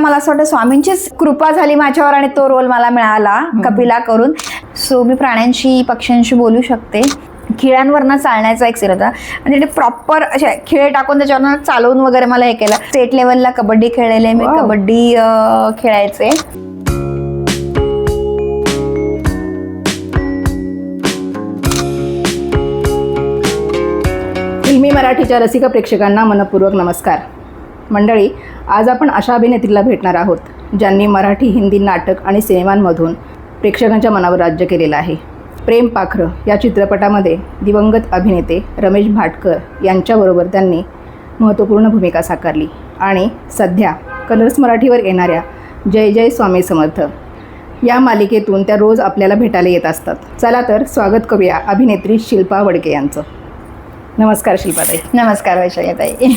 मला असं वाटतं स्वामींचीच कृपा झाली माझ्यावर आणि तो रोल मला मिळाला कपिला करून. सो मी प्राण्यांशी पक्ष्यांशी बोलू शकते. खिळ्यांवरनं चालण्याचा एक सीन होता आणि ते प्रॉपर असे खिळे टाकून त्याच्यावरनं चालवून वगैरे मला हे केलं. स्टेट लेवलला कबड्डी खेळलेले मी. कबड्डी खेळायचे. फिल्मी मराठीच्या रसिक प्रेक्षकांना मनपूर्वक नमस्कार. मंडळी आज आपण अशा अभिनेत्रीला भेटणार आहोत ज्यांनी मराठी हिंदी नाटक आणि सिनेमांमधून प्रेक्षकांच्या मनावर राज्य केलेलं आहे. प्रेम पाखरं या चित्रपटामध्ये दिवंगत अभिनेते रमेश भाटकर यांच्याबरोबर त्यांनी महत्त्वपूर्ण भूमिका साकारली. आणि सध्या कलर्स मराठीवर येणाऱ्या जय जय स्वामी समर्थ या मालिकेतून त्या रोज आपल्याला भेटायला येत असतात. चला तर स्वागत करूया अभिनेत्री शिल्पा वडके यांचं. नमस्कार शिल्पाताई. नमस्कार वैशालीताई.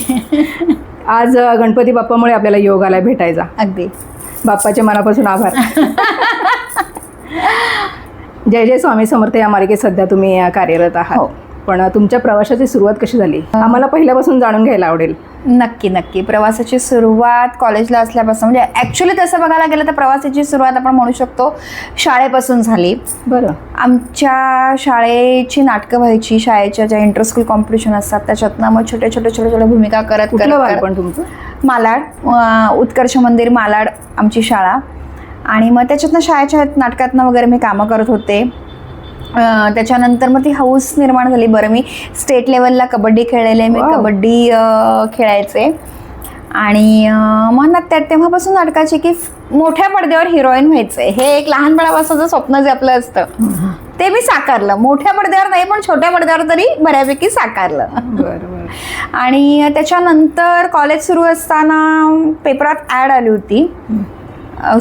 आज गणपती बाप्पामुळे आपल्याला योग आलाय भेटायचा. अगदी. बाप्पाच्या मनापासून आभार. जय जय स्वामी समर्थ या मालिकेत सध्या तुम्ही कार्यरत आहात. हो. पण तुमच्या प्रवासाची सुरुवात कशी झाली? आम्हाला पहिल्यापासून जाणून घ्यायला आवडेल. नक्की नक्की. प्रवासाची सुरुवात कॉलेजला असल्यापासून म्हणजे ॲक्च्युली तसं बघायला गेलं तर प्रवासाची सुरुवात आपण म्हणू शकतो शाळेपासून झाली. बरं. आमच्या शाळेची नाटकं व्हायची शाळेच्या ज्या इंटर स्कूल कॉम्पिटिशन असतात त्याच्यातनं मग छोट्या छोट्या छोट्या छोट्या भूमिका करत बालपण तुमचं? मालाड उत्कर्ष मंदिर मालाड आमची शाळा. आणि मग त्याच्यातनं शाळेच्या नाटकातनं वगैरे मी कामं करत होते. त्याच्यानंतर मग ती हाऊस निर्माण झाली. बरं मी स्टेट लेवलला कबड्डी खेळलेले मी. कबड्डी खेळायचे. आणि मग ना त्या तेव्हापासून नाटकाची की मोठ्या पडद्यावर हिरोईन व्हायचंय हे एक लहानपणापासूनचं स्वप्न जे आपलं असतं. ते मी साकारलं. मोठ्या पडद्यावर नाही पण छोट्या पडद्यावर तरी बऱ्यापैकी साकारलं. बरं बरं. आणि त्याच्यानंतर कॉलेज सुरू असताना पेपरात ॲड आली होती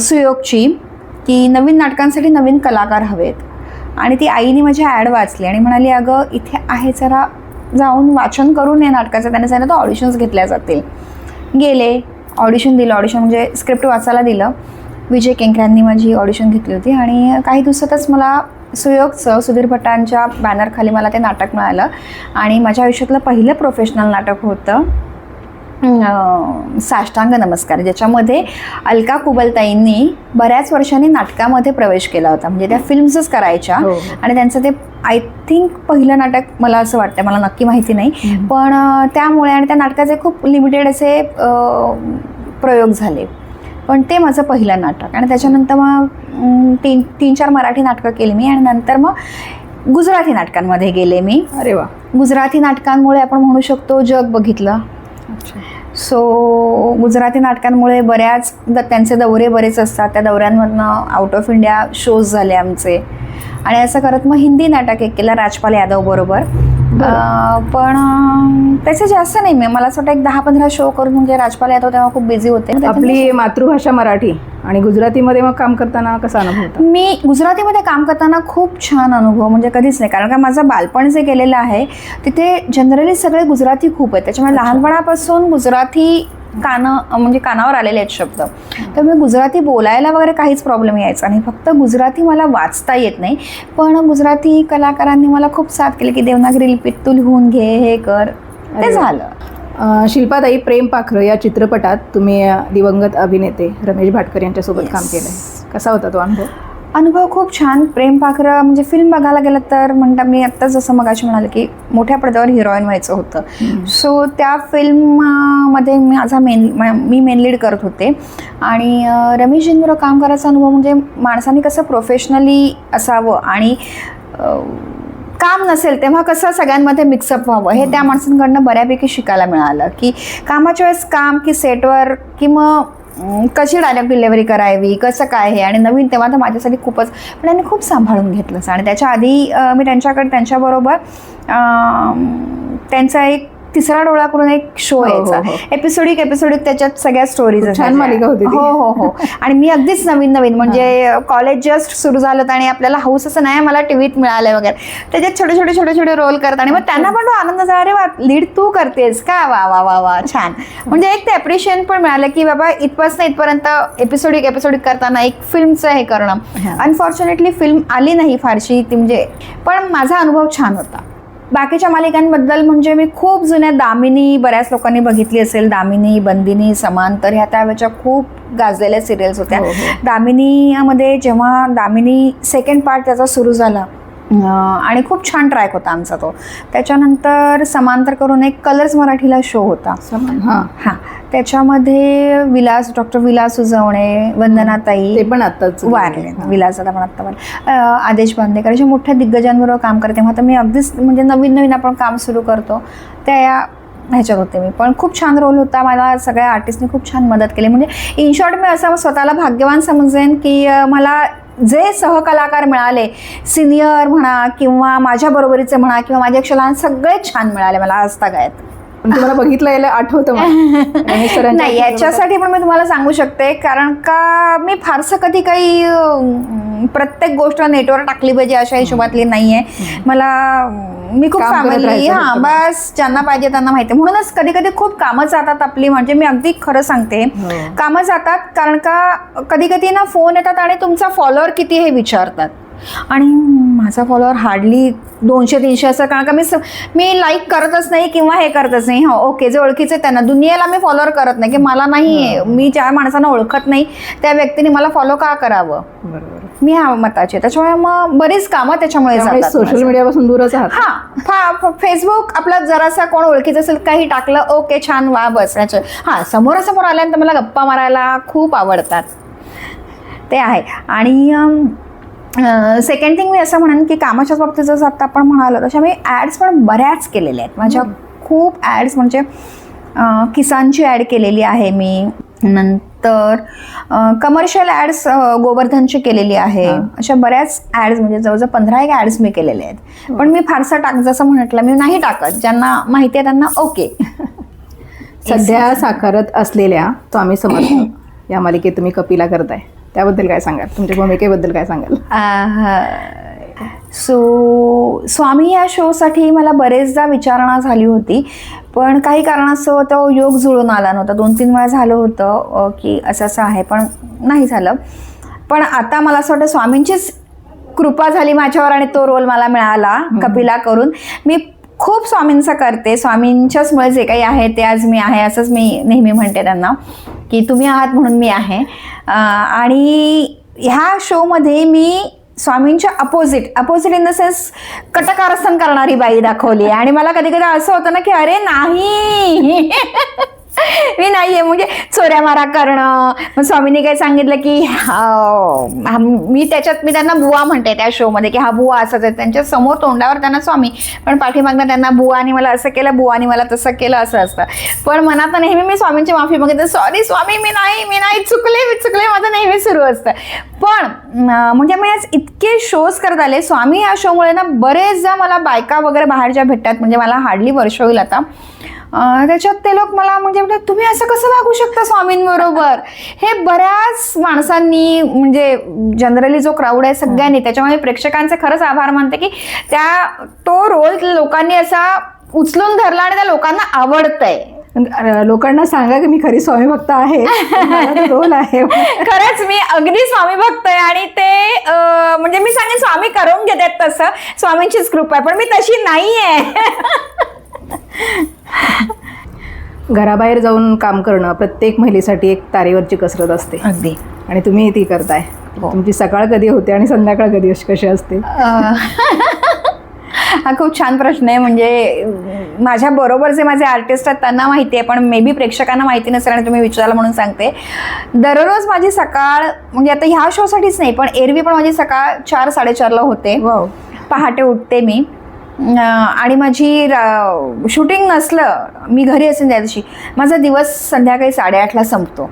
सुयोगची की नवीन नाटकांसाठी नवीन कलाकार हवेत. आणि ती आईने माझी ॲड वाचली आणि म्हणाली अगं इथे आहे जरा जाऊन वाचन करून ये नाटकाचं. त्याने सांगितलं तर ऑडिशन्स घेतल्या जातील. गेले ऑडिशन दिलं ऑडिशन म्हणजे स्क्रिप्ट वाचायला दिलं. विजय केंकऱ्यांनी माझी ऑडिशन घेतली होती आणि काही दिवसातच मला सुयोगचं सुधीर भटांच्या बॅनरखाली मला ते नाटक मिळालं. आणि माझ्या आयुष्यातलं पहिलं प्रोफेशनल नाटक होतं. साष्टांग नमस्कार ज्याच्यामध्ये अलका कुबलताईंनी बऱ्याच वर्षांनी नाटकामध्ये प्रवेश केला होता. म्हणजे त्या फिल्म्सच करायच्या हो. आणि त्यांचं ते आय थिंक पहिलं नाटक मला असं वाटतं मला नक्की माहिती नाही. पण त्यामुळे आणि त्या नाटकाचे खूप लिमिटेड असे प्रयोग झाले. पण ते माझं पहिलं नाटक आणि त्याच्यानंतर मग तीन तीन चार मराठी नाटकं केली मी आणि नंतर मग गुजराती नाटकांमध्ये गेले मी. अरे वा. गुजराती नाटकांमुळे आपण म्हणू शकतो जग बघितलं. सो गुजराती नाटकांमुळे बऱ्याच द त्यांचे दौरे बरेच असतात. त्या दौऱ्यांमधनं आउट ऑफ इंडिया शोज झाले आमचे. आणि असं करत मग हिंदी नाटक एक केलं राजपाल यादव बरोबर. पण त्याचे जास्त नाही मी. मला असं वाटतं एक दहा पंधरा शो करून म्हणजे राजपाल यादव तेव्हा खूप बिझी होते. आपली मातृभाषा मराठी आणि गुजरातीमध्ये मग काम करताना कसा अनुभव होता? मी गुजरातीमध्ये काम करताना खूप छान अनुभव म्हणजे कधीच नाही. कारण का माझं बालपण जे गेलेलं आहे तिथे जनरली सगळे गुजराती खूप आहेत. त्याच्यामुळे. लहानपणापासून गुजराती कानं म्हणजे कानावर आलेले आहेत शब्द. त्यामुळे गुजराती बोलायला वगैरे काहीच प्रॉब्लेम यायचा नाही. फक्त गुजराती मला वाचता येत नाही. पण गुजराती कलाकारांनी मला खूप साथ केली की देवनागरी लिपीत तू लिहून घे हे कर. ते. झालं. शिल्पाताई प्रेम पाखरं या चित्रपटात तुम्ही दिवंगत अभिनेते रमेश भाटकर यांच्यासोबत Yes. काम केलं कसा होता तो अनुभव? अनुभव खूप छान. प्रेम पाखरं म्हणजे फिल्म बघायला गेलं तर म्हणता मी आत्ताच जसं मगाशी म्हणाले की मोठ्या पडद्यावर हिरोईन व्हायचं होतं. सो त्या फिल्ममध्ये माझा मेन मी मेन लीड करत होते. आणि अं, रमेशजींबरोबर काम करायचा अनुभव म्हणजे माणसाने कसं प्रोफेशनली असावं आणि काम नसेल तेव्हा कसं सगळ्यांमध्ये मिक्सअप व्हावं हे त्या माणसांकडनं बऱ्यापैकी शिकायला मिळालं. की कामाच्या वेळेस काम की सेटवर की मग कशी डायलॉग डिलेवरी करावी कसं काय हे? आणि नवीन तेव्हा तर माझ्यासाठी खूपच पण त्यांनी खूप सांभाळून घेतलं आणि त्याच्या आधी मी त्यांच्याकडे त्यांच्याबरोबर त्यांचा एक तिसरा डोळा करून एक शो हो, हो, यायचा. हो. एपिसोडिक एपिसोडिक त्याच्यात सगळ्या स्टोरीज छान मालिका होती. हो हो हो. आणि मी अगदीच नवीन नवीन म्हणजे कॉलेज जस्ट सुरू झालं आणि आपल्याला हाऊस असं नाही मला टीव्हीत मिळालंय वगैरे. त्याच्यात छोटे छोटे छोटे छोटे रोल करत आणि मग त्यांना पण तो आनंद झाला. अरे वा लीड तू करतेस का? वा वा वा वा छान. म्हणजे एक ते अप्रिशिएशन पण मिळालं की बाबा इथपासून इथपर्यंत एपिसोडिक एपिसोडिक करताना एक फिल्मचं हे करणं. अनफॉर्च्युनेटली फिल्म आली नाही फारशी ती म्हणजे पण माझा अनुभव छान होता. बाकीच्या मालिकांबद्दल म्हणजे मी खूप जुन्या दामिनी बऱ्याच लोकांनी बघितली असेल दामिनी बंदिनी समांतर ह्या त्यावेळेच्या खूप गाजलेल्या सिरियल्स होत्या हो, हो. दामिनीमध्ये जेव्हा दामिनी सेकंड पार्ट त्याचा सुरू झाला आणि खूप छान ट्रॅक होता आमचा तो. त्याच्यानंतर समांतर करून एक कलर्स मराठीला शो होता. हां. हां. त्याच्यामध्ये विलास डॉक्टर विलास उजवणे वंदनाताई ते पण आत्ताच वारले. विलास आता पण आत्ता वारले. आदेश बांदेकर अशा मोठ्या दिग्गजांबरोबर काम करते. तेव्हा तर मी अगदीच म्हणजे नवीन नवीन आपण काम सुरू करतो. त्या या ह्याच्यात होते मी. पण खूप छान रोल होता. मला सगळ्या आर्टिस्टनी खूप छान मदत केली. म्हणजे इन शॉर्ट मी असं स्वतःला भाग्यवान समजेन की मला जे सहकलाकार मिळाले सिनियर म्हणा किंवा माझ्या बरोबरीचे म्हणा किंवा माझ्यापेक्षा लहान सगळेच छान मिळाले मला आज तागायत पण तुम्हाला बघितलं यायला आठवतं नाही याच्यासाठी पण मी तुम्हाला सांगू शकते कारण का मी फारसं कधी काही प्रत्येक गोष्ट नेटवर टाकली पाहिजे अशा हिशोबातली नाही आहे मला मी खूप काम करत फॅमिली राहायचं हां फक्त. बस ज्यांना पाहिजे त्यांना माहिती. म्हणूनच कधी कधी खूप कामं जातात आपली म्हणजे मी अगदी खरं सांगते. हो. कामं जातात कारण का कधी कधी ना फोन येतात आणि तुमचा फॉलोअर किती हे विचारतात. आणि माझा फॉलोअर हार्डली दोनशे तीनशे असं कारण का मी स- मी लाईक करतच नाही किंवा हे करतच नाही. हो ओके जे ओळखीचे आहेत त्यांना. दुनियेला मी फॉलोअर करत नाही की मला नाही मी ज्या माणसांना ओळखत नाही त्या व्यक्तीने मला फॉलो का करावं? बरोबर. मी ह्या मताची. त्याच्यामुळे मग बरीच कामं त्याच्यामुळे जातात सोशल. मीडियापासून दूरच आहात. हा फा फेसबुक आपलं जरासा कोण ओळखीचं असेल काही टाकलं ओके छान वा बस. याचं हां समोरासमोर आल्यानंतर मला गप्पा मारायला खूप आवडतात. ते आहे. आणि सेकंड थिंग मी असं म्हणेन की कामाच्याच बाबतीत जसं आता आपण म्हणालो तशा मी ॲड्स पण बऱ्याच केलेल्या आहेत. माझ्या खूप ॲड्स म्हणजे किसानची ॲड केलेली आहे मी. नंतर कमर्शियल ॲड्स गोवर्धनची केलेली आहे. हां. अशा बऱ्याच ॲड्स म्हणजे जवळजवळ पंधरा एक ॲड्स मी केलेले आहेत. पण मी फारसं टाक जसं म्हटलं मी नाही टाकत. ज्यांना माहिती आहे त्यांना ओके. सध्या साकारत असलेल्या स्वामी समर्थ या मालिकेत तुम्ही कपिला करताय. त्याबद्दल काय सांगाल? तुमच्या भूमिकेबद्दल काय सांगाल? सो स्वामी या शोसाठी मला बरेचदा विचारणा झाली होती पण काही कारणास्तव तो योग जुळून आला नव्हता. दोन तीन वेळा झालं होतं की असं असं आहे पण नाही झालं. पण आता मला असं वाटतं स्वामींचीच कृपा झाली माझ्यावर आणि तो रोल मला मिळाला कपिला करून. मी खूप स्वामींचं करते. स्वामींच्याच मुळे जे काही आहे ते आज मी आहे असंच मी नेहमी म्हणते त्यांना की तुम्ही आहात म्हणून मी आहे. आणि ह्या शोमध्ये मी स्वामींच्या opposite opposite in the sense कटकारस्थान करणारी बाई दाखवली आणि मला कधी कधी असं होतं ना की अरे नाही! मी नाहीये म्हणजे चोऱ्या मारा करणं. मग स्वामींनी काय सांगितलं की मी त्याच्यात मी त्यांना बुवा म्हणते त्या शोमध्ये की हा बुवा असंच आहे. त्यांच्यासमोर तोंडावर त्यांना स्वामी. पण पाठीमागनं त्यांना बुवाने मला असं केलं बुवाने मला तसं केलं असं असतं. पण मनात नेहमी मी स्वामींची माफी मागितली. सॉरी स्वामी मी नाही मी नाही चुकले मी चुकले माझं नेहमी सुरू असतं. पण म्हणजे मी आज इतके शोज करत आले. स्वामी या शोमुळे ना बरेचदा मला बायका वगैरे बाहेरच्या भेटतात. म्हणजे मला हार्डली वर्ष होईल आता. त्याच्यात ते लोक मला म्हणजे तुम्ही असं कसं वागू शकता स्वामींबरोबर? हे बऱ्याच माणसांनी म्हणजे जनरली जो क्राऊड आहे सगळ्यांनी त्याच्यामुळे प्रेक्षकांचे खरंच आभार मानते की त्या तो रोल लोकांनी असा उचलून धरला आणि त्या लोकांना आवडतंय. लोकांना सांगा की मी खरी स्वामी भक्त आहे. रोल आहे. खरंच मी अगदी स्वामी भक्त आहे आणि ते म्हणजे मी सांगेन स्वामी करून घेतात तसं. स्वामींचीच कृपा आहे पण मी तशी नाही आहे घराबाहेर जाऊन काम करणं प्रत्येक महिलेसाठी एक तारेवरची कसरत असते. अगदी. आणि तुम्ही ती करताय. हो. तुमची सकाळ कधी होते आणि संध्याकाळ कधी अशी कशी असते? हा खूप छान प्रश्न आहे. म्हणजे माझ्या बरोबर जे माझे आर्टिस्ट आहेत त्यांना माहिती आहे पण मे बी प्रेक्षकांना माहिती नसेल आणि तुम्ही विचारला म्हणून सांगते. दररोज माझी सकाळ म्हणजे आता ह्या शोसाठीच नाही पण एरवी पण माझी सकाळ चार साडेचारला होते. पहाटे उठते मी. आणि माझी शूटिंग नसलं मी घरी असेल त्या दिवशी माझा दिवस संध्याकाळी साडेआठला संपतो.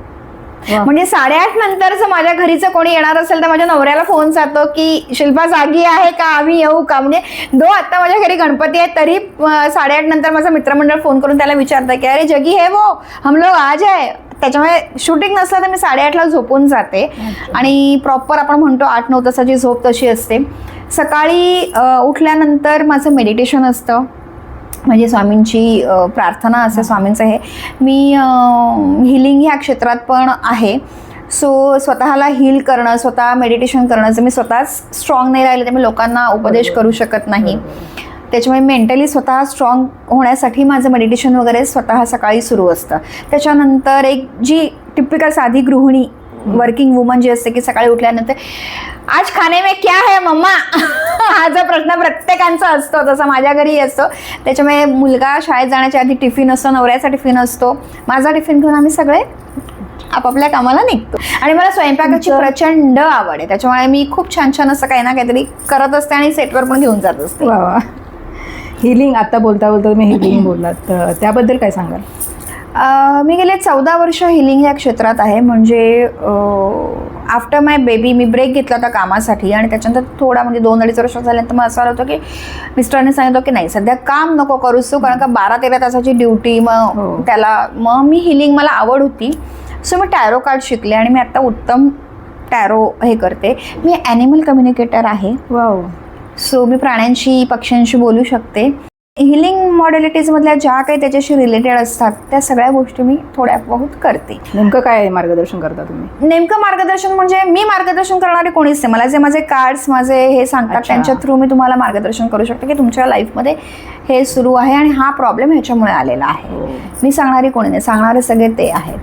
म्हणजे साडेआठ नंतरच माझ्या घरीचं कोणी येणार असेल तर माझ्या नवऱ्याला फोन जातो की शिल्पा जागी आहे का? आम्ही येऊ का? म्हणजे दो आता माझ्या घरी गणपती आहे तरी साडेआठ नंतर माझा मित्रमंडळ फोन करून त्याला विचारतं की अरे जगी है वो हम लोग आज आहे. त्याच्यामुळे शूटिंग नसलं तर मी साडेआठला झोपून जाते. आणि प्रॉपर आपण म्हणतो आठ नऊ तासाची झोप तशी असते. सकाळी उठल्यानंतर माझं मेडिटेशन असतं. म्हणजे स्वामींची प्रार्थना असते स्वामींचं हे. मी हिलिंग ह्या क्षेत्रात पण आहे. सो स्वतःला हील करणं स्वतः मेडिटेशन करणं जर मी स्वतःच स्ट्रॉंग नाही राहिले तर मी लोकांना उपदेश. करू शकत नाही. त्याच्यामुळे मेंटली स्वतः स्ट्रॉंग होण्यासाठी माझं मेडिटेशन वगैरे स्वतः सकाळी सुरू असतं. त्याच्यानंतर एक जी टिपिकल साधी गृहिणी वर्किंग वुमन जी असते की सकाळी उठल्यानंतर आज खाणे में क्या है मम्मा? हा जो प्रश्न प्रत्येकांचा असतो तसा माझ्या घरी असतो. त्याच्यामुळे मुलगा शाळेत जाण्याच्या आधी टिफिन असतो नवऱ्याचा टिफिन असतो. माझा टिफिन घेऊन आम्ही सगळे आपापल्या कामाला निघतो. आणि मला स्वयंपाकाची प्रचंड आवड आहे. त्याच्यामुळे मी खूप छान छान असं काही ना काहीतरी करत असते आणि सेटवर पण घेऊन जात असते. हिलिंग आता बोलता बोलता तुम्ही हिलिंग बोललात. तर त्याबद्दल काय सांगाल? अं, मी गेले चौदा वर्ष हिलिंग या क्षेत्रात आहे. म्हणजे आफ्टर माय बेबी मी ब्रेक घेतला होता कामासाठी. आणि त्याच्यानंतर थोडा म्हणजे दोन अडीच वर्ष झाल्यानंतर मग असं आलं होतं की मिस्टरने सांगितलं की नाही सध्या काम नको करूस तू कारण का बारा तेरा तासाची ड्युटी मग हो. त्याला मग मी हिलिंग मला आवड होती. सो मी टॅरो कार्ड शिकले आणि मी आत्ता उत्तम टॅरो हे करते. मी ॲनिमल कम्युनिकेटर आहे. वाव सो मी प्राण्यांशी पक्ष्यांशी बोलू शकते. हिलिंग मॉडेलिटीजमधल्या ज्या काही त्याच्याशी रिलेटेड असतात त्या सगळ्या गोष्टी मी थोड्या बहुत करते. नेमकं काय मार्गदर्शन करता तुम्ही? नेमकं मार्गदर्शन म्हणजे मी मार्गदर्शन करणारे कोणीच नाही. मला जे माझे कार्ड्स माझे हे सांगतात. त्यांच्या थ्रू मी तुम्हाला मार्गदर्शन करू शकते की तुमच्या लाईफमध्ये हे सुरू आहे आणि हा प्रॉब्लेम ह्याच्यामुळे आलेला आहे. मी सांगणारी कोणी नाही. सांगणारे सगळे ते आहेत.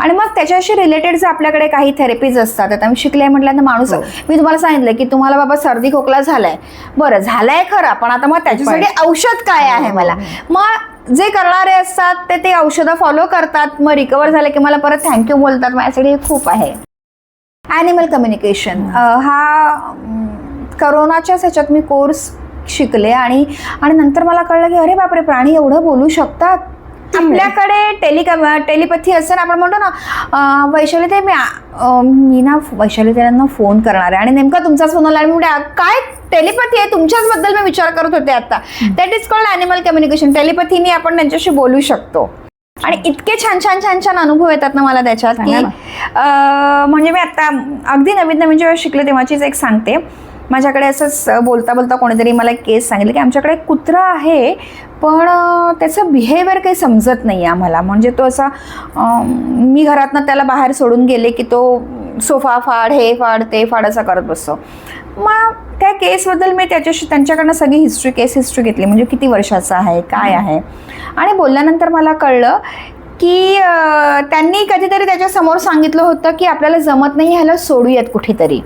आणि मग त्याच्याशी रिलेटेड जे आपल्याकडे काही थेरपीज असतात आता मी शिकले म्हटल्यानंतर माणूस हो. मी तुम्हाला सांगितलं की तुम्हाला बाबा सर्दी खोकला झालाय. बरं झालाय खरं पण आता मग त्याच्यासाठी औषध काय आहे हो, मला? हो. मग जे करणारे असतात ते ते औषधं फॉलो करतात. मग रिकवर झाले की मला परत थँक्यू बोलतात. माझ्यासाठी हे खूप आहे. ॲनिमल कम्युनिकेशन हा. करोनाच्याच ह्याच्यात मी कोर्स शिकले आणि आणि नंतर मला कळलं की अरे बापरे प्राणी एवढं बोलू शकतात. आपल्याकडे टेलिकम टेलिपॅथी असं आपण म्हणतो ना वैशाली ते मी मी ना वैशाली त्यांना फोन करणार आहे. आणि नेमका तुमचाच फोन आला आणि मी म्हटलं, काय टेलिपॅथी आहे? तुमच्याच बद्दल मी विचार करत होते आता. That is called animal communication टेलिपॅथीने आपण त्यांच्याशी बोलू शकतो. आणि इतके छान छान छान छान अनुभव येतात ना मला त्याच्यात की म्हणजे मी आता अगदी नवीन नवीन जेव्हा शिकले तेव्हाचीच एक सांगते. माझ्याकडे असंच बोलता बोलता कोणीतरी मला एक केस सांगितलं की आमच्याकडे कुत्रा आहे पण त्याचं बिहेवियर काही समजत नाही आम्हाला. म्हणजे तो असा मी घरातनं त्याला बाहेर सोडून गेले की तो सोफा फाड हे फाड ते फाड असं करत बसतो. मग त्या केसबद्दल मी त्याच्याशी त्यांच्याकडनं सगळी हिस्ट्री केस हिस्ट्री घेतली. म्हणजे किती वर्षाचा आहे काय आहे? आणि बोलल्यानंतर मला कळलं की त्यांनी कधीतरी त्याच्यासमोर सांगितलं होतं की आपल्याला जमत नाही ह्याला सोडूयात कुठेतरी.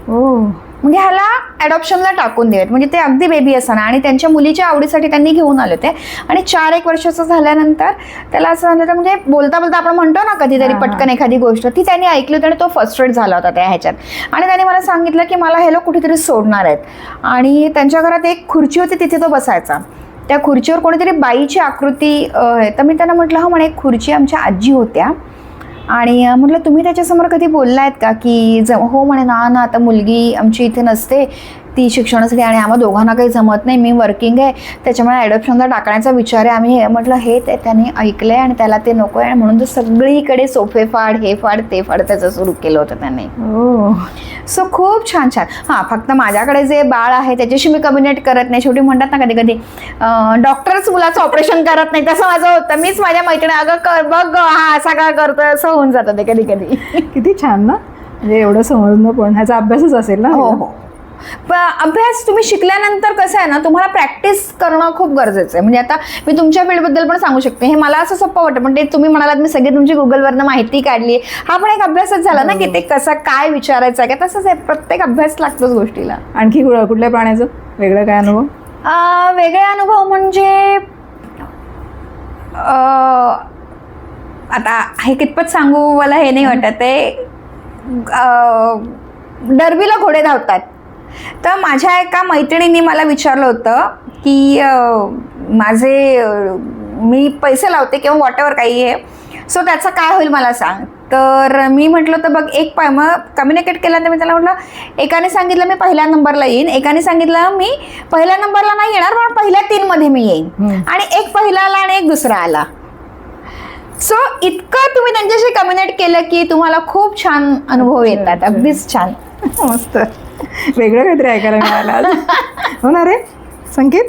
म्हणजे ह्याला ॲडॉप्शनला टाकून देऊयात. म्हणजे ते अगदी बेबी असताना आणि त्यांच्या मुलीच्या आवडीसाठी त्यांनी घेऊन आले होते आणि चार एक वर्षाचं झाल्यानंतर त्याला असं झालं होतं म्हणजे बोलता बोलता आपण म्हणतो ना कधीतरी. पटकन एखादी गोष्ट ती त्यांनी ऐकली होती आणि तो फर्स्ट्रेट झाला होता त्या ह्याच्यात. आणि त्याने मला सांगितलं की मला हे लोक कुठेतरी सोडणार आहेत. आणि त्यांच्या घरात एक खुर्ची होती तिथे तो बसायचा. त्या खुर्चीवर कोणीतरी बाईची आकृती आहे तर मी त्यांना म्हटलं हो म्हणे एक खुर्ची आमच्या आजी होत्या. आणि म्हटलं तुम्ही त्याच्यासमोर कधी बोलला आहेत का? की ज हो म्हणे ना ना आता मुलगी आमची इथे नसते. ती शिक्षणासाठी आणि आम्हा दोघांना काही जमत नाही. मी वर्किंग आहे. त्याच्यामुळे ॲडॉप्शनला टाकण्याचा विचार आहे. आम्ही हे म्हटलं हे ते त्याने ऐकलं आहे आणि त्याला ते नको आहे म्हणून तो सगळीकडे सोफे फाड हे फाड ते फाड त्याचं सुरू केलं होतं त्याने. सो खूप छान छान. हां फक्त माझ्याकडे जे बाळ आहे त्याच्याशी मी कम्युनिकेट करत नाही. शेवटी म्हणतात ना कधी कधी डॉक्टरच मुलाचं ऑपरेशन करत नाही. तसं माझं होतं. मीच माझ्या मैत्रिणी अगं कर बघ हा असा का करतोय? असं होऊन जातं ते कधी कधी किती छान ना. म्हणजे एवढं समजणं पण ह्याचा अभ्यासच असेल ना. हो हो. अभ्यास तुम्ही शिकल्यानंतर कसं आहे ना तुम्हाला प्रॅक्टिस करणं खूप गरजेचं आहे. म्हणजे आता मी तुमच्या फील्डबद्दल पण सांगू शकते. हे मला असं सोपं वाटतं. पण ते तुम्ही म्हणालात मी सगळी तुमची गुगलवरनं माहिती काढली. हा पण एक अभ्यासच झाला ना की ते कसं काय विचारायचं आहे. का तसंच आहे. प्रत्येक अभ्यास लागतोच गोष्टीला. आणखी कुठं- कुठल्या प्राण्याचं? वेगळं काय अनुभव? वेगळे अनुभव म्हणजे आता हे कितपत सांगू मला हे नाही वाटत आहे. डर्बीला घोडे धावतात. तर माझ्या एका मैत्रिणींनी मला विचारलं होतं की माझे मी पैसे लावते किंवा वॉटेवर काही आहे सो त्याचं काय होईल मला सांग. तर मी म्हटलं तर बघ एक पाय मग कम्युनिकेट केलं तर मी त्याला म्हटलं एकाने सांगितलं मी पहिल्या नंबरला येईन एकाने सांगितलं मी पहिल्या नंबरला नाही येणार पण पहिल्या तीनमध्ये मी येईन. आणि एक पहिला आला आणि एक दुसरा आला. सो इतकं तुम्ही त्यांच्याशी कम्युनिकेट केलं की तुम्हाला खूप छान अनुभव येतात. अगदीच छान. मस्त. वेगळं काहीतरी ऐकायला मिळालं आज. हो ना रे? संकेत?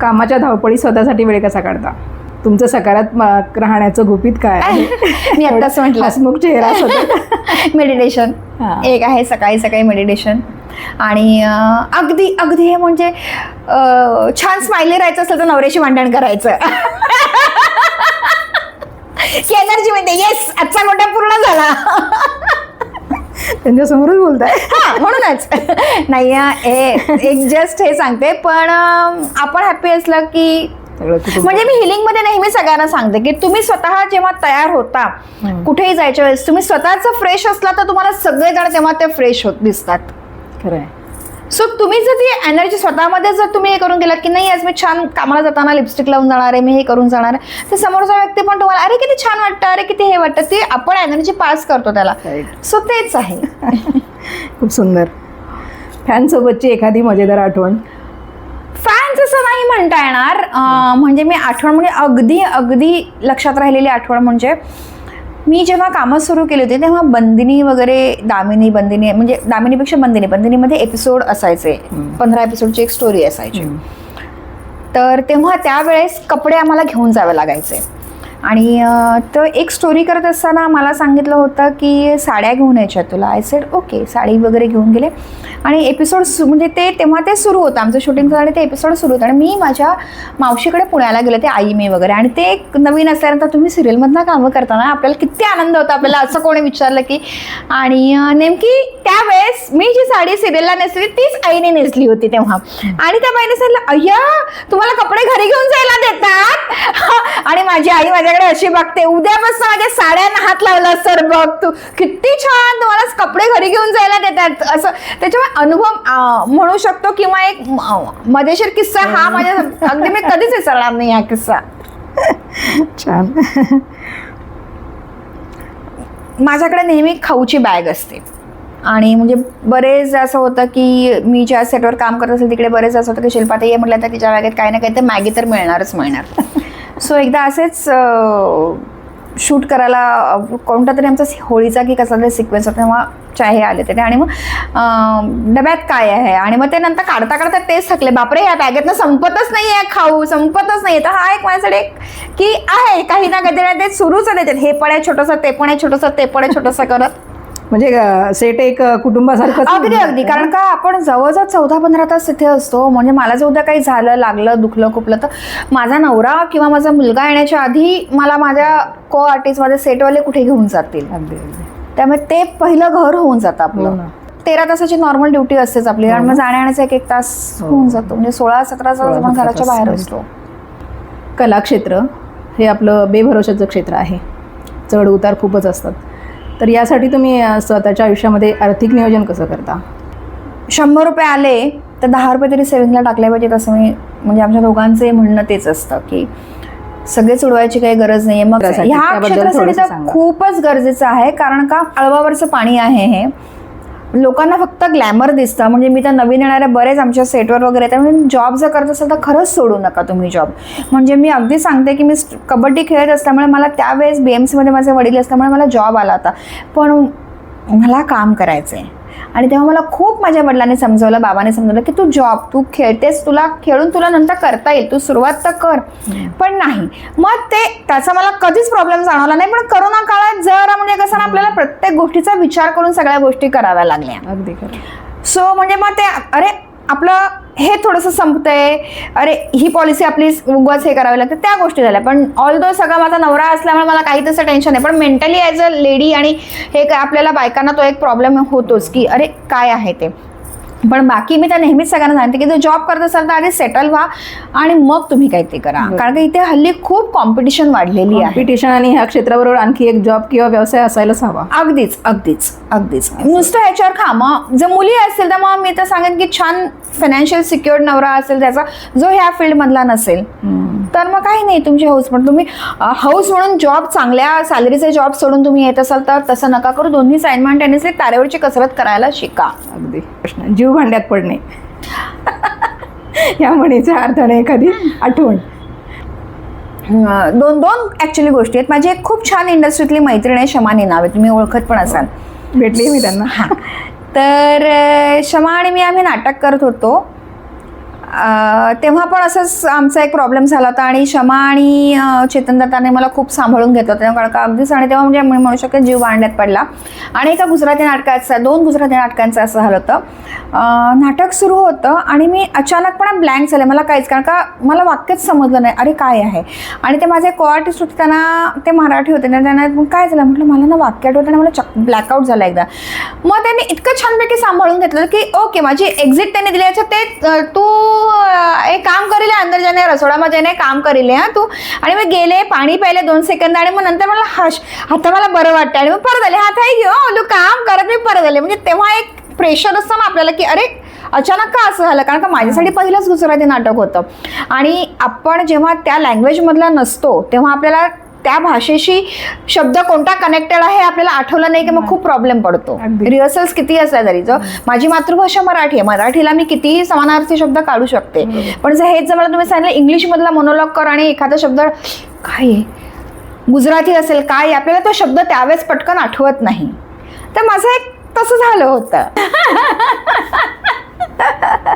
कामाच्या धावपळी स्वतःसाठी वेळ कसा काढता? तुमचं सकारात्मक राहण्याचं गुपित काय? मी आत्ताच म्हटलं. हसमुख चेहरा सतत मेडिटेशन हा. एक आहे सकाळी सकाळी मेडिटेशन आणि अं, अगदी अगदी हे म्हणजे अं, छान स्माइली राहायचं असेल तर नवऱ्याशी भांडण करायचं. की एनर्जी म्हणते येस आजचा गोटा पूर्ण झाला. त्यांच्यासमोरच बोलताय. हा म्हणूनच. नाही एक जस्ट हे सांगते पण आपण हॅपी असलं की म्हणजे मी हिलिंगमध्ये नेहमी सगळ्यांना सांगते की तुम्ही स्वतः जेव्हा तयार होता. कुठेही जायच्या वेळेस तुम्ही स्वतःच फ्रेश असला तर तुम्हाला सगळेजण तेव्हा ते फ्रेश होत दिसतात. खरं आहे सो तुम्ही जर ती एनर्जी स्वतःमध्ये जर तुम्ही हे करून गेलात की नाही आज मी छान कामाला जाताना लिपस्टिक लावून जाणार आहे मी हे करून जाणार आहे तर समोरचा व्यक्ती पण तुम्हाला अरे किती छान वाटतं अरे किती हे वाटतं ते आपण एनर्जी पास करतो त्याला. सो तेच आहे. खूप सुंदर. फॅनसोबतची एखादी मजेदार आठवण. फॅन्स असं नाही म्हणता येणार. म्हणजे मी आठवण म्हणजे अगदी अगदी लक्षात राहिलेली आठवण म्हणजे मी जेव्हा कामं सुरू केली होती तेव्हा बंदिनी वगैरे दामिनी बंदिनी म्हणजे दामिनीपेक्षा बंदिनी बंदिनीमध्ये एपिसोड असायचे. पंधरा एपिसोडची एक स्टोरी असायची. तर तेव्हा त्यावेळेस कपडे आम्हाला घेऊन जावे लागायचे. आणि तर एक स्टोरी करत असताना मला सांगितलं होतं की साड्या घेऊन यायच्या तुला. आय सेड ओके साडी वगैरे घेऊन गेले. आणि एपिसोड म्हणजे ते तेव्हा ते सुरू होतं. आमचं शूटिंग झालं ते एपिसोड सुरू होतं. आणि मी माझ्या मावशीकडे पुण्याला गेले ते आई मी वगैरे. आणि ते एक नवीन असल्यानंतर तुम्ही सिरियलमधनं कामं करताना आपल्याला किती आनंद होता. आपल्याला असं कोणी विचारलं की आणि नेमकी त्यावेळेस मी जी साडी सिरियलला नेसली तीच आईने नेसली होती तेव्हा. आणि त्या बाईने सांगितलं अय्या तुम्हाला कपडे घरी घेऊन जायला देतात? आणि माझी आई माझ्या माझ्याकडे अशी बघते. उद्यापासून माझ्या साड्यांना हात लावला सर बघ तू किती छान तुम्हाला कपडे घरी घेऊन जायला देतात. असं त्याच्यामुळे अनुभव म्हणू शकतो किंवा एक मजेशीर किस्सा हा माझ्या अगदी मी कधीच विसरणार नाही हा किस्सा. छान. माझ्याकडे नेहमी खाऊची बॅग असते. आणि म्हणजे बरेच असं होतं की मी ज्या सेटवर काम करत असेल तिकडे बरेच असं होतं की शिल्पाताई म्हटलं तर तिच्या बॅगेत काही ना काही तर मॅगी तर मिळणारच मिळणार. सो एकदा असेच शूट करायला कोणता तरी आमचा होळीचा की कसा तरी सिक्वेन्स होता तेव्हा चाहे आले ते. आणि मग डब्यात काय आहे? आणि मग ते नंतर काढता काढता तेच थकले. बापरे या बॅगेतनं संपतच नाही आहे खाऊ संपतच नाही तर हा एक माझ्यासाठी एक की आहे. काही ना काहीतरी ते सुरूच आहे त्याच्यात हे पण आहे छोटंसं ते पण आहे छोटंसं ते पण आहे छोटंसं करत. म्हणजे सेट एक अ, कुटुंबासारखंच अगदी अगदी. कारण का आपण जवळजवळ चौदा पंधरा तास तिथे असतो. म्हणजे मला जर उद्या काही झालं लागलं दुखलं खुपलं तर माझा नवरा किंवा माझा मुलगा येण्याच्या आधी मला माझ्या को आर्टिस्ट माझे सेटवाले कुठे घेऊन जातील? अगदी त्यामुळे ते पहिलं घर होऊन जातं हो आपलं ना. तेरा तासाची नॉर्मल ड्युटी असतेच आपली. आणि हो. मग जाण्याचा एक एक तास हो. होऊन जातो. म्हणजे सोळा सतरा तास आपण घराच्या बाहेर. असतो. कलाक्षेत्र हे आपलं बेभरोशाचं क्षेत्र आहे. चढ उतार खूपच असतात. तर यासाठी तुम्ही स्वतःच्या आयुष्यामध्ये आर्थिक नियोजन कसं करता? शंभर रुपये आले तर दहा रुपये तरी सेव्हिंगला टाकले पाहिजेत असं मी म्हणजे आमच्या दोघांचे म्हणणं तेच असतं की सगळेच उडवायची काही गरज नाहीये. मग ह्या क्षेत्रासाठी तर. खूपच गरजेचं आहे कारण का अळवावरचं पाणी आहे हे. लोकांना फक्त ग्लॅमर दिसतं. म्हणजे मी तर नवीन येणाऱ्या बरेच आमच्या सेटवर वगैरे त्यामुळे म्हणजे जॉब जर करत असाल तर खरंच सोडू नका तुम्ही जॉब म्हणजे मी अगदी सांगते की मी कबड्डी खेळत असल्यामुळे मला त्यावेळेस बी एम सीमध्ये माझे वडील असल्यामुळे मला जॉब आला होता. पण मला काम करायचं आहे आणि तेव्हा मला खूप माझ्या वडिलांनी समजवलं बाबाने समजवलं की तू जॉब तू खेळतेस तुला खेळून तुला नंतर करता येईल तू सुरुवात तर कर. पण नाही. मग ते त्याचा मला कधीच प्रॉब्लेम जाणवला नाही पण करोना काळात जरा म्हणजे कसं ना आपल्याला प्रत्येक गोष्टीचा विचार करून सगळ्या गोष्टी कराव्या लागल्या. अगदी सो म्हणजे मग ते अरे आपलं हे थोडंसं संपतंय. अरे ही पॉलिसी आपली उगाच हे करावी लागते. त्या गोष्टी झाल्या. पण ऑल दो सगळा माझा नवरा असल्यामुळे मला काही तसं टेन्शन नाही. पण मेंटली ॲज अ लेडी आणि हे काय आपल्याला बायकांना तो एक प्रॉब्लेम होतोच की अरे काय आहे ते? पण बाकी मी त्या नेहमीच सगळ्यांना सांगते की जर जॉब करत असाल तर आधी सेटल व्हा आणि मग तुम्ही काही ते करा. कारण का इथे हल्ली खूप कॉम्पिटिशन वाढलेली आहे. कॉम्पिटिशन आणि ह्या क्षेत्राबरोबर आणखी एक जॉब किंवा व्यवसाय असायलाच हवा. अगदीच अगदीच अगदीच. नुसतं ह्याच्यावर खा मग जर मुली असतील तर मग मी तर सांगेन की छान फायनान्शियल सिक्युअर्ड नवरा असेल त्याचा जो ह्या फील्डमधला नसेल तर मग काही नाही तुमची हाऊस पण तुम्ही हाऊस म्हणून जॉब चांगल्या सॅलरीचे जॉब सोडून तुम्ही येत असाल तर तसं नका करू. दोन्ही सायमल्टेनियसली तारेवरची कसरत करायला शिका. अगदी. प्रश्न. जीव भांड्यात पडणे. या म्हणीच्या अर्थाने एखादी आठवण. दोन दोन ॲक्च्युली गोष्टी आहेत. माझी एक खूप छान इंडस्ट्रीतली मैत्रीण आहे शमानी नावे. तुम्ही ओळखत पण असाल. भेटली मी त्यांना. हां. तर शमा आणि मी आम्ही नाटक करत होतो. तेव्हा पण असंच आमचा एक प्रॉब्लेम झाला होता आणि क्षमा आणि चेतन दत्ताने मला खूप सांभाळून घेतलं होतं. कारण का अगदीच आणि तेव्हा म्हणजे मी म्हणू शकते जीव भांड्यात पडला. आणि एका गुजराती नाटकाचा दोन गुजराती नाटकांचं असं झालं होतं. नाटक सुरू होतं आणि मी अचानकपणे ब्लँक झाले. मला काहीच कारण का मला वाक्यच समजलं नाही. अरे काय आहे? आणि ते माझे को आर्टिस्ट होते त्यांना ते मराठी होते. ना त्यांना काय झालं? म्हटलं मला ना वाक्य आठवतं आणि मला चक ब्लॅकआउट झाला एकदा. मग त्यांनी इतकं छानपैकी सांभाळून घेतलं की ओके माझी एक्झिट त्यांनी दिली याच्यात ते तू तू एक काम करील अंदर जाणे रसोडामध्ये जाणे काम करील हा तू. आणि मग गेले पाणी प्यायले दोन सेकंद आणि मग नंतर मला हश आता मला बरं वाटतं आणि मग परत आले हात आहे घेऊ तू काम करत मी परत आले. म्हणजे तेव्हा एक प्रेशर असतं ना आपल्याला की अरे अचानक का असं झालं? कारण का माझ्यासाठी पहिलंच गुजराती नाटक होतं. आणि आपण जेव्हा त्या लँग्वेजमधला नसतो तेव्हा आपल्याला त्या भाषेशी शब्द कोणता कनेक्टेड आहे आपल्याला आठवलं नाही की मग खूप प्रॉब्लेम पडतो. रिहर्सल्स किती असल्या तरी. जर माझी मातृभाषा मराठी आहे मराठीला मी कितीही समानार्थी शब्द काढू शकते पण जर हेच जर मला तुम्ही सांगितलं इंग्लिशमधला मोनोलॉग कर आणि एखादा शब्द काय गुजराती असेल काय आपल्याला तो शब्द त्यावेळेस पटकन आठवत नाही. तर माझं एक तसं झालं होतं.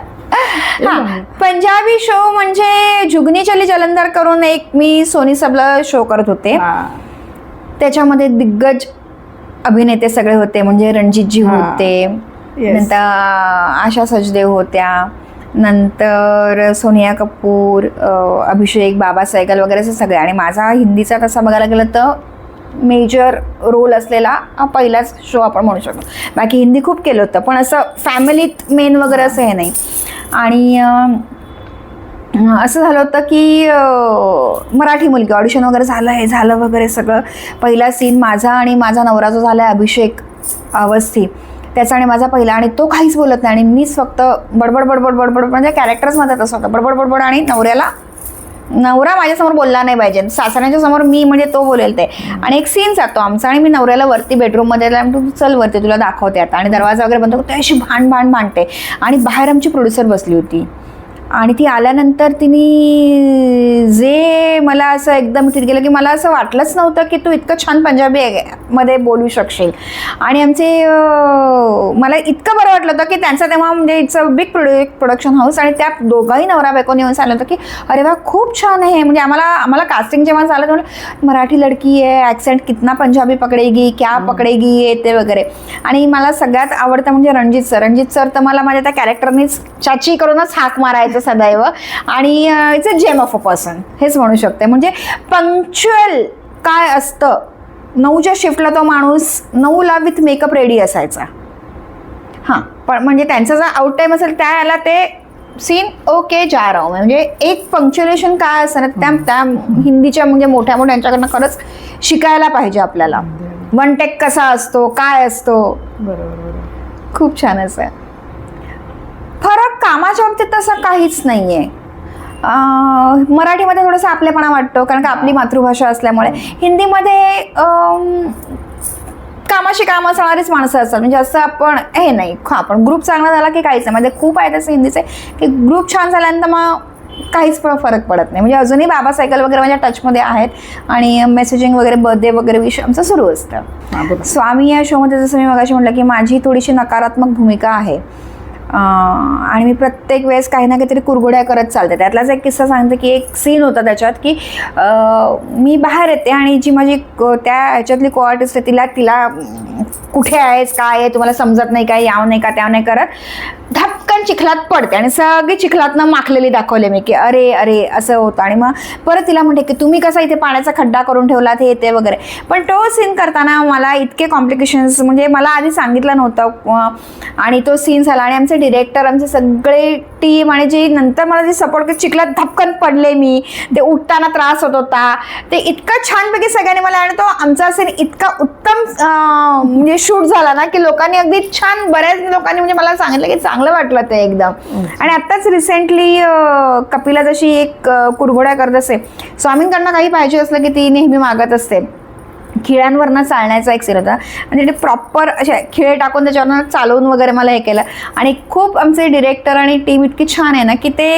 पंजाबी शो म्हणजे जुगनी चली जलंधर करून एक मी सोनी सबला शो करत होते. त्याच्यामध्ये दिग्गज अभिनेते सगळे होते म्हणजे रणजितजी. होते. नंतर आशा सचदेव होत्या नंतर सोनिया कपूर अभिषेक बाबा सायकल वगैरे असे सगळे आणि माझा हिंदीचा तसा बघायला गेलं तर मेजर रोल असलेला हा पहिलाच शो आपण म्हणू शकतो. बाकी हिंदी खूप केलं होतं पण असं फॅमिलीत मेन वगैरे असं हे नाही. आणि असं झालं होतं की मराठी मुलगी ऑडिशन वगैरे झालं हे झालं वगैरे सगळं. पहिला सीन माझा आणि माझा नवरा जो झाला आहे अभिषेक अवस्थी त्याचा आणि माझा पहिला. आणि तो काहीच बोलत नाही. आणि मीच फक्त बडबड बडबड बडबड म्हणजे कॅरेक्टर्समध्ये तसं होतं. बडबड बडबड आणि नवऱ्याला नवरा माझ्यासमोर बोलला नाही पाहिजे. सासऱ्यांच्या समोर मी म्हणजे तो बोलेल ते. आणि एक सीन जातो आमचा आणि मी नवऱ्याला वरती बेडरूममध्ये तू चल वरती तुला दाखवते आता. आणि दरवाजा वगैरे बंद करतो अशी भांड भांड भांडते आणि बाहेर आमची प्रोड्युसर बसली होती. आणि ती आल्यानंतर तिने जे मला असं एकदम तिथे गेलं की मला असं वाटलंच नव्हतं की तू इतकं छान पंजाबी आहे- मध्ये बोलू शकशील. आणि आमचे मला इतकं बरं वाटलं होतं की त्यांचा तेव्हा म्हणजे it's a big produ production house आणि त्या दोघाही नवरा बायकोने येऊन सांगितलं होतं की अरे वा खूप छान आहे. म्हणजे आम्हाला आम्हाला कास्टिंग जेव्हा झालं तेव्हा मराठी लडकी आहे ॲक्सेंट कितना पंजाबी पकडेगी क्या पकडेगी हे ते वगैरे. आणि मला सगळ्यात आवडतं म्हणजे रणजित सर. रणजित सर तर मला माझ्या त्या कॅरेक्टरनीच चाची करूनच हाक मारायचं. सदैव. आणि it's a gem of a person हेच म्हणू शकते. म्हणजे पंक्च्युअल काय असतं? नऊच्या शिफ्टला तो माणूस नऊला विथ मेकअप रेडी असायचा. हां. पण म्हणजे त्यांचा जर आउट टाईम असेल त्या याला ते सीन ओके जा राव म्हणजे एक पंक्च्युलेशन काय असतं ना त्या त्या हिंदीच्या म्हणजे मोठ्या मोठ्यांच्याकडनं खरंच शिकायला पाहिजे आपल्याला. वन टेक कसा असतो? काय असतो? बरोबर खूप छान असं कामाच्या बाबतीत तसं काहीच नाही आहे मराठीमध्ये थोडंसं आपलेपणा वाटतो कारण का आपली मातृभाषा असल्यामुळे. हिंदीमध्ये कामाशी काम असणारीच माणसं असतात. म्हणजे असं आपण हे नाही हा पण ग्रुप चांगला झाला की काहीच नाही. म्हणजे खूप आहे तसं हिंदीचे की ग्रुप छान झाल्यानंतर मग काहीच फ- फरक पडत नाही. म्हणजे अजूनही बाबा सायकल वगैरे माझ्या टचमध्ये आहेत आणि मेसेजिंग वगैरे बर्थडे वगैरे विषय आमचं सुरू असतं. स्वामी या शोमध्ये जसं मी मगाशी म्हटलं की माझी थोडीशी नकारात्मक भूमिका आहे. आणि मी प्रत्येक वेळेस काही ना काहीतरी कुरगुड्या करत चालते. त्यातलाच एक किस्सा सांगते की एक सीन होता त्याच्यात की मी बाहेर येते आणि जी माझी क- त्या ह्याच्यातली को आर्टिस्ट आहे तिला तिला कुठे आहेस काय आहे तुम्हाला समजत नाही काय याव नाही का त्याव नाही करत. पटकन चिखलात पडते आणि सगळी चिखलातनं माखलेली दाखवले मी की अरे अरे असं होतं. आणि मग परत तिला म्हणते की तुम्ही कसा इथे पाण्याचा खड्डा करून ठेवलात हे ते वगैरे. पण तो सीन करताना मला इतके कॉम्प्लिकेशन्स म्हणजे मला आधी सांगितलं नव्हतं आणि तो सीन झाला आणि आमचे डिरेक्टर आमचे सगळे टीम आणि जे नंतर मला जे सपोर्ट करत चिखलात धपकन पडले मी. ते उठताना त्रास होत होता. ते इतकं छानपैकी सगळ्यांनी मला आणि तो आमचा सीन इतका उत्तम म्हणजे शूट झाला ना की लोकांनी अगदी छान बऱ्याच लोकांनी म्हणजे मला सांगितलं की चांगलं वाटलं. ते एकदम. आणि आत्ताच रिसेंटली कपिला जशी एक कुरघोड्या करत असे. स्वामींकडनं काही पाहिजे असलं की ती नेहमी मागत असते. खिळ्यांवरनं चालण्याचा एक सीन होता आणि ते प्रॉपर असे खिळे टाकून त्याच्यावरनं चालवून वगैरे मला हे केलं. आणि खूप आमचे डिरेक्टर आणि टीम इतकी छान आहे ना की ते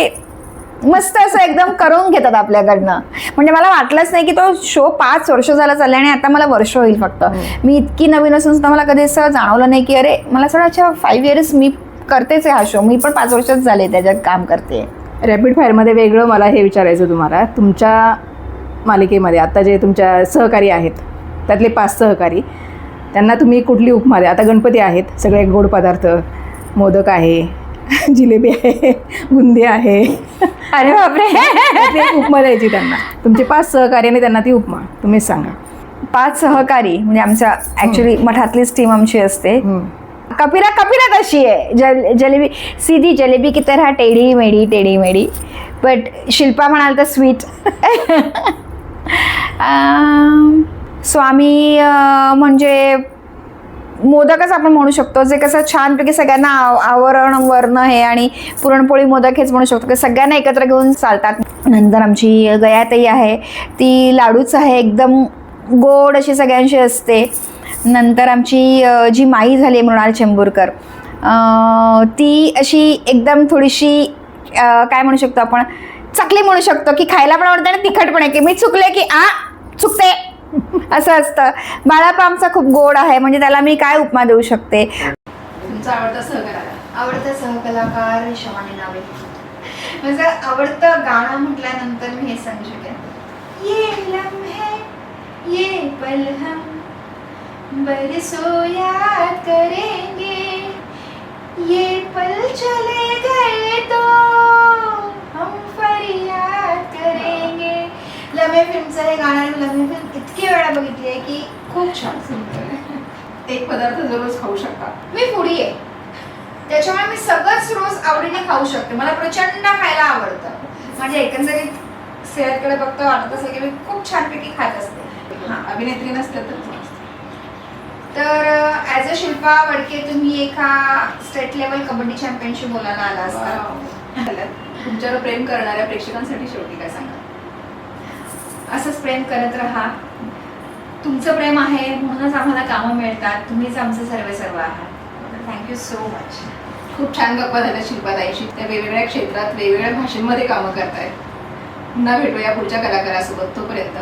मस्त असं एकदम करून घेतात आपल्याकडनं. म्हणजे मला वाटलंच नाही की तो शो पाच वर्ष झाला चालला आणि आता मला वर्ष होईल फक्त. मी इतकी नवीन असून सुद्धा मला कधी असं जाणवलं नाही की अरे मला असं अच्छा फाईव्ह इयर्स मी करतेच आहे हा शो मी पण पाच वर्षच झाले त्याच्यात काम करते. रॅपिड फायरमध्ये वेगळं मला हे विचारायचं तुम्हाला. तुमच्या मालिकेमध्ये आता जे तुमच्या सहकारी आहेत त्यातले पाच सहकारी त्यांना तुम्ही कुठली उपमा द्या? आता गणपती आहेत सगळे गोड पदार्थ मोदक आहे जिलेबी आहे बुंदी आहे. अरे बापरे. उपमा द्यायची त्यांना. तुमचे पाच सहकारी आणि त्यांना ती उपमा. तुम्हीच सांगा. पाच सहकारी म्हणजे आमच्या ऍक्च्युली मठातलीच टीम आमची असते. हम्म. कपिला कपिला कशी आहे? जल जलेबी सीधी जलेबी की तरह टेढ़ी मेढ़ी टेढ़ी मेढ़ी. बट शिल्पा म्हणाल तर स्वीट स्वामी म्हणजे मोदकच आपण म्हणू शकतो. जे कसं छानपैकी सगळ्यांना आव आवरण वर्ण हे आणि पुरणपोळी मोदक हेच म्हणू शकतो. की सगळ्यांना एकत्र घेऊन चालतात. नंतर आमची गयातही आहे. ती लाडूच आहे. एकदम गोड अशी सगळ्यांशी असते. नंतर आमची जी माई झाली मृणाल चेंबूरकर ती अशी एकदम थोडीशी काय म्हणू शकतो आपण चकली म्हणू शकतो की खायला पण आवडतं आणि तिखट पण आहे की मी चुकले की आ चुकते. असं असतं. बाळापा आमचा खूप गोड आहे म्हणजे त्याला मी काय उपमा देऊ शकते? तुमचा आवडता सहकार आवडता सहकलाकार शवानी नावे. माझं आवडतं गाणं म्हटल्यानंतर मी हे सांगू शकेन. ये लम्हे ये पल हम बरसों याद करेंगे ये पल चले गए तो हम फरियाद करेंगे. लम्हे फिल्मचं हे गाणं. लम्हे फिल्म इतकी वेळा बघितली आहे की खूप छान एक पदार्थ दररोज खाऊ शकता. मी फुडी आहे. त्याच्यामुळे मी सगळंच रोज आवडीने खाऊ शकते. मला प्रचंड खायला आवडतं. माझ्या एकंदरीत सेहतकडे बघतो वाटत असेल की मी खूप छानपैकी खात असते. हां अभिनेत्री नसतात तर. तर ॲज अ शिल्पा वडके तुम्ही एका स्टेट लेवल कबड्डी चॅम्पियनशिप बोलायला आला असता. तुमच्यावर प्रेम करणाऱ्या प्रेक्षकांसाठी शेवटी काय सांगा? असंच प्रेम करत राहा. तुमचं प्रेम आहे म्हणूनच आम्हाला कामं मिळतात. तुम्हीच आमचे सर्व सर्व आहात थँक्यू सो मच खूप छान गप्पा झाल्या शिल्पाताईशी. त्या वेगवेगळ्या क्षेत्रात वेगवेगळ्या भाषेमध्ये कामं करतायत. पुन्हा भेटूया पुढच्या कलाकारासोबत तोपर्यंत.